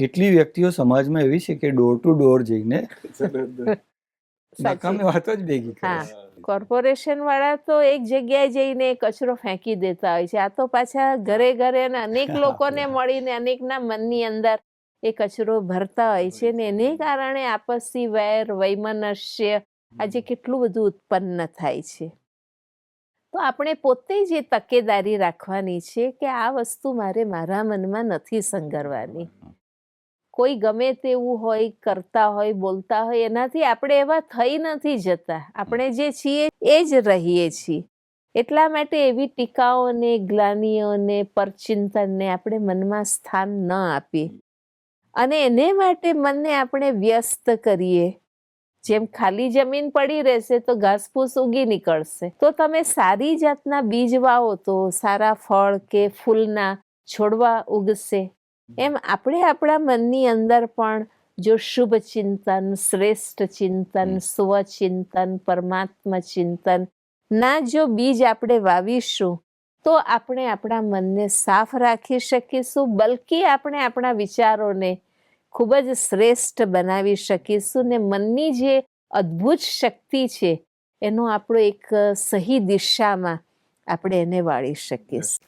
કેટલી વ્યક્તિઓ સમાજમાં એવી છે કે ડોર ટુ ડોર જઈને નકામી વાતો જ ભેગી કરે. કોર્પોરેશન વાળા તો એક જગ્યાએ જઈને કચરો ફેંકી દેતા હોય છે. આ તો પાછા ઘરે ઘરે અને અનેક લોકોને મળીને અનેકના મનની અંદર એ કચરો ભરતા હોય છે ને એને કારણે આપસી વેર વૈમનસ્ય આજે કેટલું બધું ઉત્પન્ન થાય છે. તો આપણે પોતે જ એ તકેદારી રાખવાની છે કે આ વસ્તુ મારે મારા મનમાં નથી સંગરવાની. કોઈ ગમે તેવું હોય, કરતા હોય, બોલતા હોય, એનાથી આપણે એવા થઈ નથી જતા. આપણે જે છીએ એ જ રહીએ છીએ. એટલા માટે એવી ટીકાઓને ગ્લાનીઓને પરચિંતનને આપણે મનમાં સ્થાન ન આપીએ. અને એને માટે મનને આપણે વ્યસ્ત કરીએ. જેમ ખાલી જમીન પડી રહેશે તો ઘાસફૂસ ઉગી નીકળશે. તો તમે સારી જાતના બીજ વાવો તો સારા ફળ કે ફૂલના છોડવા ઉગશે. એમ આપણે આપણા મનની અંદર પણ જો શુભ ચિંતન શ્રેષ્ઠ ચિંતન સ્વચિંતન પરમાત્મા ચિંતન ના જો બીજ આપણે વાવીશું તો આપણે આપણા મનને સાફ રાખી શકીશું બલકી આપણે આપણા વિચારોને ખૂબ જ શ્રેષ્ઠ બનાવી શકીશું ને મનની જે અદ્ભુત શક્તિ છે એનો આપણો એક સહી દિશામાં આપણે એને વાળી શકીશું.